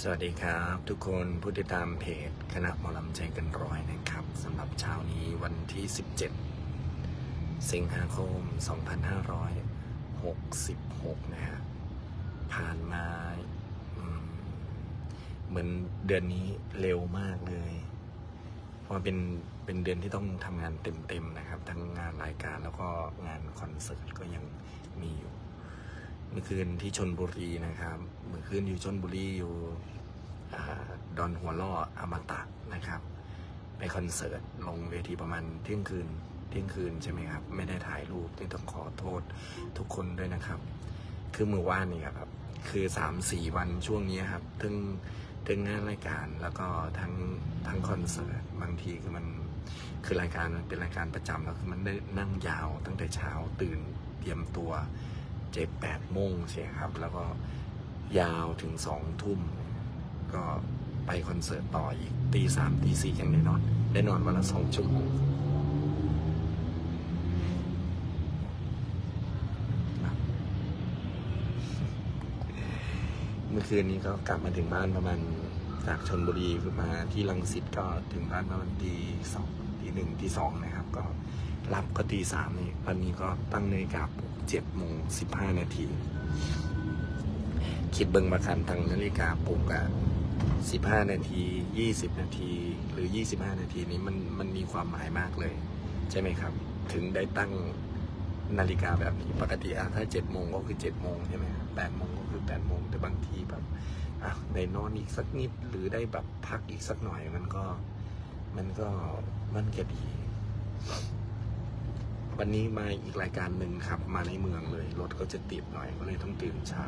สวัสดีครับทุกคนผู้ติดตามเพจคณะหมอลำใจกันร้อยนะครับสำหรับเช้านี้วันที่ 17 สิงหาคม 2566 นะฮะผ่านมาเหมือนเดือนนี้เร็วมากเลย เพราะเป็นเป็นเดือนที่ต้องทำงานเต็มๆนะครับ ทั้งงานรายการแล้วก็งานคอนเสิร์ตก็ยังมีอยู่เมื่อคืนที่ชนบุรีนะครับ เมื่อคืนอยู่ชนบุรีอยู่ ดอนหัวล่ออมตะนะครับ ไปคอนเสิร์ตลงเวทีประมาณเที่ยงคืนเที่ยงคืนใช่ไหมครับ ไม่ได้ถ่ายรูปที่ต้องขอโทษทุกคนด้วยนะครับ คือมือว่านนี่ครับ คือสามสี่วันช่วงนี้ครับถึงถึงงานรายการแล้วก็ทั้งทั้งคอนเสิร์ตบางทีคือมันคือรายการมันเป็นรายการประจำแล้วคือมันได้นั่งยาวตั้งแต่เช้าตื่นเตรียมตัวเจ็ดแปดโมงใช่ครับ แล้วก็ยาวถึงสองทุ่ม ก็ไปคอนเสิร์ตต่ออีกตีสามตีสี่ยังได้นอน ได้นอนวันละสองชั่วโมงเมื่อคืนนี้ก็กลับมาถึงบ้านประมาณจากชนบุรีมาที่ลังสิตก็ถึงบ้านประมาณตีสองตีหนึ่งตีสองนะครับ ก็รับก็ตีสามนี่วันนี้ก็ตั้งนาฬิกาปลุกเจ็ดโมงสิบห้านาที คิดเบิ่งมาคันทางนาฬิกาปลุกอะ สิบห้านาทียี่สิบนาที หรือยี่สิบห้านาทีนี้มันมันมีความหมายมากเลย ใช่ไหมครับ ถึงได้ตั้งนาฬิกาแบบนี้ปกติอะถ้าเจ็ดโมงก็คือเจ็ดโมงใช่ไหมครับแปดโมงก็คือแปดโมง แต่บางทีแบบอะได้นอนอีกสักนิดหรือได้แบบพักอีกสักหน่อยมันก็มันก็มันก็ดี วันนี้มาอีกรายการหนึ่งครับ มาในเมืองเลย รถก็จะติดหน่อยก็เลยต้องตื่นเช้า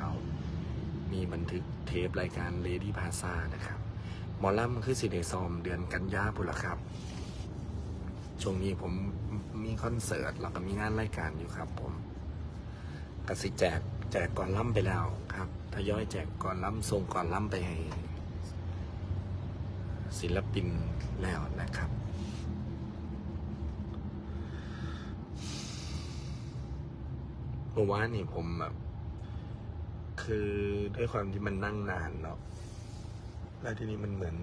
มีบันทึกเทปรายการ Lady p a s a นะครับหมอลำคือสิเดซอมเดือนกันยาพุนละครับ ช่วงนี้ผมมีคอนเสิร์ตแล้วก็มีงานรายการอยู่ครับ ผมกสิแจกแจกก่อนล่ำไปแล้วครับทยอยแจกก่อนล่ำส่งก่อนล่ำไปให้ศิลปินแล้วนะครับ เมื่อวานนี่ผมแบบ คือด้วยความที่มันนั่งนานเนาะแล้วทีนี้มันเหมือน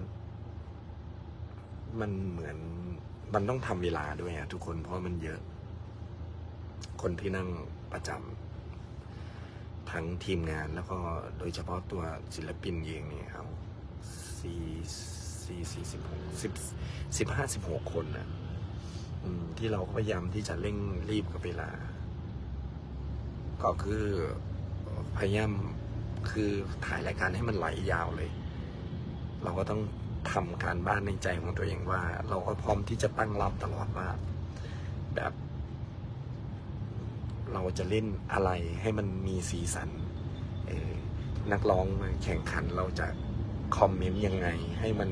มันเหมือน มันต้องทำเวลาด้วยอะทุกคนเพราะมันเยอะ คนที่นั่งประจำทั้งทีมงานแล้วก็โดยเฉพาะตัวศิลปินเองเนี่ยครับสี่สี่สี่สิบหกสิบสิบห้าสิบหกคนนะอืมที่เราพยายามที่จะเร่งรีบกับเวลา ก็คือ พยายามคือถ่ายรายการให้มันไหลยาวเลย เราก็ต้องทำการบ้านในใจของตัวเองว่า เราก็พร้อมที่จะตั้งรับตลอดว่า แบบ เราจะเล่นอะไรให้มันมีสีสันนักร้องมาแข่งขันเราจะคอมเมนต์ยังไง ให้มัน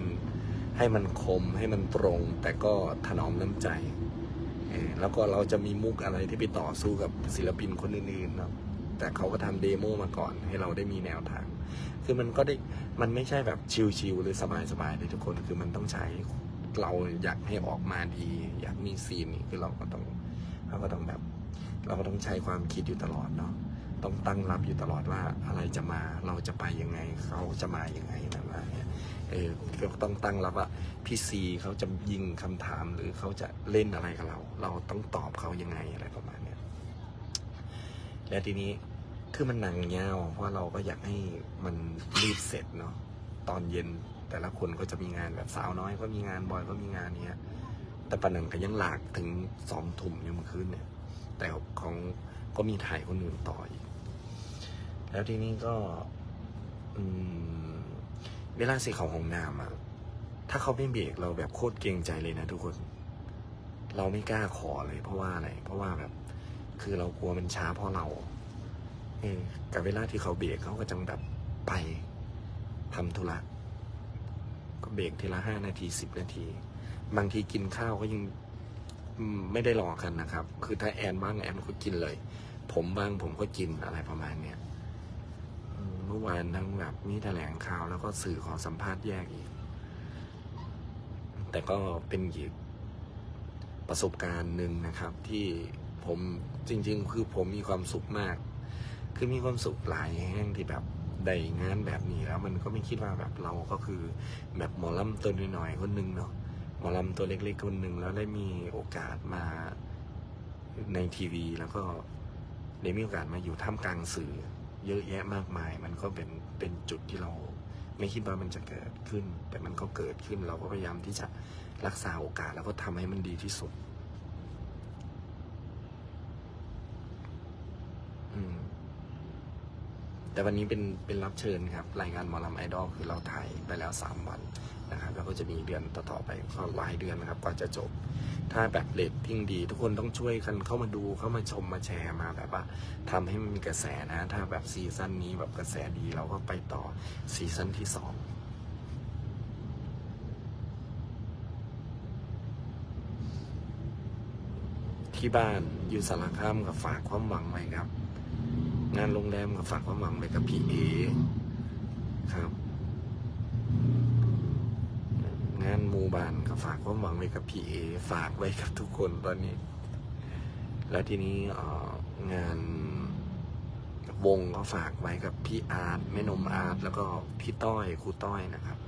ให้มันคมให้มันตรง แต่ก็ถนอมน้ำใจ แล้วก็เราจะมีมุกอะไรที่ไปต่อสู้กับศิลปินคนอื่นๆเนาะ แต่เขาก็ทำเดโมมาก่อน ให้เราได้มีแนวทาง คือมันก็ได้มันไม่ใช่แบบชิลๆหรือสบายๆเลยทุกคนคือมันต้องใช้เราอยากให้ออกมาดี อยากมีซีนนี่คือเราก็ต้องเราก็ต้องแบบ เราก็ต้องใช้ความคิดอยู่ตลอดเนาะต้องตั้งรับอยู่ตลอดว่าอะไรจะมาเราจะไปยังไง เขาจะมายังไงนะว่าเนี่ยเออก็ต้องตั้งรับว่าพี่ซีเขาจะยิงคำถามหรือเขาจะเล่นอะไรกับเรา เราต้องตอบเขายังไงอะไรประมาณเนี้ยและทีนี้ คือมันหนังยาวเพราะเราก็อยากให้มันรีบเสร็จเนาะตอนเย็นแต่ละคนก็จะมีงานแบบสาวน้อยก็มีงานบอยก็มีงานเนี้ย แต่ปะหนังก็ยังหลากถึงสองทุ่มยังมื่อคืนเนี่ย แต่ของก็มีถ่ายคนอื่นต่ออีก แล้วทีนี้ก็อืมเวลาสิเขาของน้ำอะถ้าเขาไม่เบรกเราแบบโคตรเกรงใจเลยนะทุกคน เราไม่กล้าขอเลย เพราะว่าอะไรเพราะว่าแบบ คือเรากลัวมันช้าเพราะเรา กับเวลาที่เขาเบรกเขาก็จังแบบไปทำธุระก็เบรกทีละห้านาทีสิบนาที บางทีกินข้าวก็ยังไม่ได้รอกันนะครับ คือถ้าแอนบ้างแอนก็กินเลย ผมบ้างผมก็กินอะไรประมาณเนี้ยเมื่อวานทั้งแบบมีแถลงข่าวแล้วก็สื่อขอสัมภาษณ์แยกอีก แต่ก็เป็นอีกประสบการณ์หนึ่งนะครับ ที่ผมจริง ๆ คือผมมีความสุขมาก คือมีความสุขหลายแห่งที่แบบได้งานแบบนี้แล้วมันก็ไม่คิดว่าแบบเราก็คือแบบหมอลำตัวน้อยๆคนหนึ่งเนาะหมอลำตัวเล็กๆคนหนึ่งแล้วได้มีโอกาสมาในทีวี แล้วก็ได้มีโอกาสมาอยู่ท่ามกลางสื่อ เยอะแยะมากมาย มันก็เป็นเป็นจุดที่เราไม่คิดว่ามันจะเกิดขึ้น แต่มันก็เกิดขึ้นเราก็พยายามที่จะรักษาโอกาสแล้วก็ทำให้มันดีที่สุด อืม แต่วันนี้เป็นเป็นรับเชิญครับ รายงานหมอลำไอดอลคือเราถ่ายไปแล้วสามวันนะครับแล้วก็จะมีเดือนต่อๆไปก็หลายเดือนนะครับกว่าจะจบ ถ้าแบบเรตติ้งดี ทุกคนต้องช่วยกันเข้ามาดูเข้ามาชมมาแชร์มาแบบว่าทำให้มันมีกระแสนะ ถ้าแบบซีซั่นนี้แบบกระแสดีเราก็ไปต่อซีซั่นที่สองที่บ้านอยู่สารคามกับฝากความหวังไว้ครับ งานโรงแรมกับฝากความหวังไว้กับพี่เอครับ งานหมู่บ้านก็ฝากความหวังไว้กับพี่เอฝากไว้กับทุกคนตอนนี้ แล้วทีนี้งานวงก็ฝากไว้กับพี่อาร์ตแม่นมอาร์ตแล้วก็พี่ต้อยครูต้อยนะครับ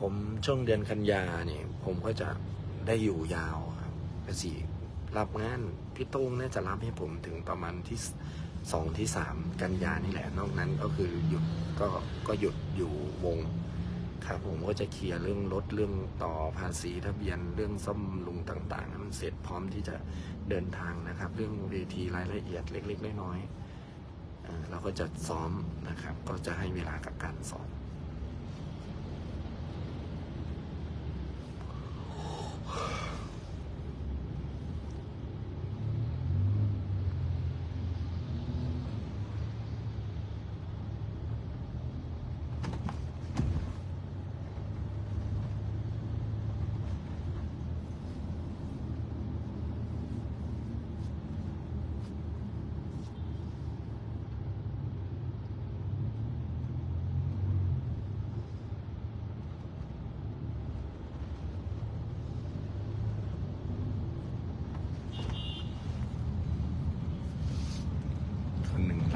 ผมช่วงเดือนกันยาเนี่ย ผมก็จะได้อยู่ยาวครับกสีรับงานพี่โต้งน่าจะรับให้ผมถึงประมาณที่สองที่สามกันยานี่แหละ นอกนั้นก็คือหยุดก็ก็หยุดอยู่วงครับผมก็จะเคลียร์เรื่องรถเรื่องต่อภาษีทะเบียนเรื่องซ่อมลุงต่างๆให้มันเสร็จพร้อมที่จะเดินทางนะครับ เรื่องเวทีรายละเอียดเล็ก ๆ น้อยๆเราก็จะซ้อมนะครับ ก็จะให้เวลากับการซ้อม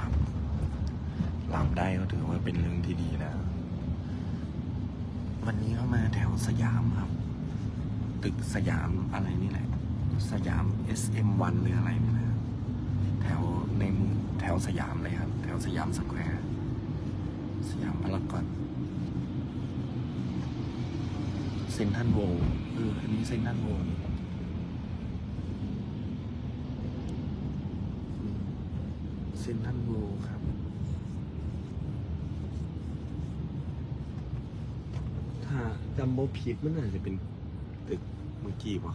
ลับหลับได้ก็ถือว่าเป็นเรื่องที่ดีนะ วันนี้เข้ามาแถวสยามครับ ตึกสยามอะไรนี่แหละ สยาม SM1 หรืออะไรนี่แหละแถวในมือแถวสยามเลยครับ แถวสยามสแควร์สยามพารากอนเซ็นทรันโวลเอออันนี้เซ็นทรันโวลด์นี่ เซนทรันโวลด์ครับ ถ้าจำโบผิดมันน่าจะเป็นตึกเมื่อกี้ป่ะ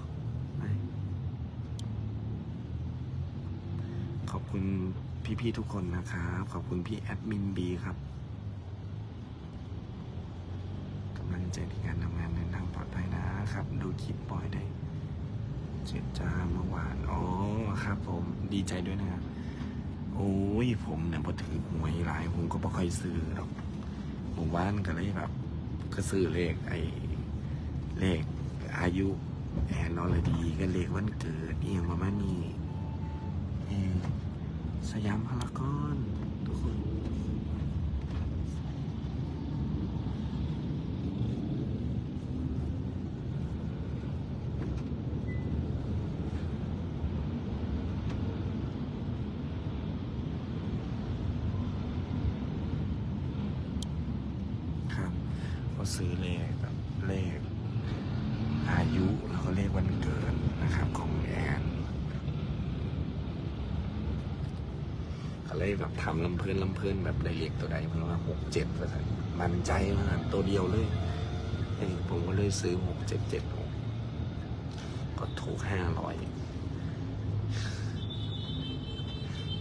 ขอบคุณพี่ๆทุกคนนะครับ ขอบคุณพี่แอดมินบีครับกำลังใจในการทำงานเดินทางปลอดภัยนะครับ ดูคลิปปล่อยได้เจ็ดจ้าเมื่อวาน อ๋อ ครับผม ดีใจด้วยนะครับ โอ้ย ผมเนี่ยพอถือหวยหลาย ผมก็บ่ค่อยซื้อหรอกหมู่บ้านก็เลยแบบก็ซื้อเลขไอ้เลขอายุแอนนอลดีก็เลขวันเกิดเอียงประมาณนี้เออสยามพารากอนทุกคน ครับก็ ซื้อเลขแบบเลขอายุแล้วก็เลขวันเกิดนะครับของแอนก็เลยแบบทำลำเพลินลำเพลินแบบได้เลขตัวใดมันว่าหกเจ็ดว่าซั่นมันใจมากตัวเดียวเลยเผมก็เลยซื้อหกเจ็ดเจ็ดหกก็ถูกห้าร้อย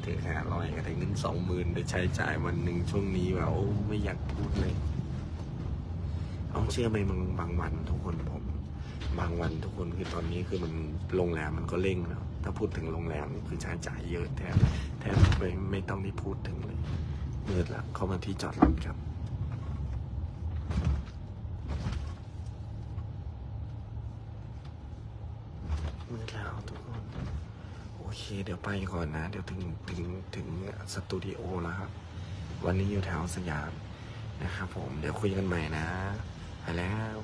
ถึงห้าร้อยก็ได้เงินสองหมื่นได้ใช้จ่ายวันหนึ่งช่วงนี้แบบโอ้ไม่อยากพูดเลย ต้องเชื่อไหมบางบางวันทุกคนผม บางวันทุกคนคือตอนนี้คือมันโรงแรมมันก็เร่งแล้วถ้าพูดถึงโรงแรมคือชาจ่ายเยอะแทบแทบไม่ไม่ต้องได้พูดถึงเลยเมืดละเข้ามาที่จอดรถครับมืดแล้วทุกคน โอเค เดี๋ยวไปก่อนนะ เดี๋ยวถึงถึงถึงสตูดิโอแล้วครับ วันนี้อยู่แถวสยามนะครับผม เดี๋ยวคุยกันใหม่นะ ไปแล้ว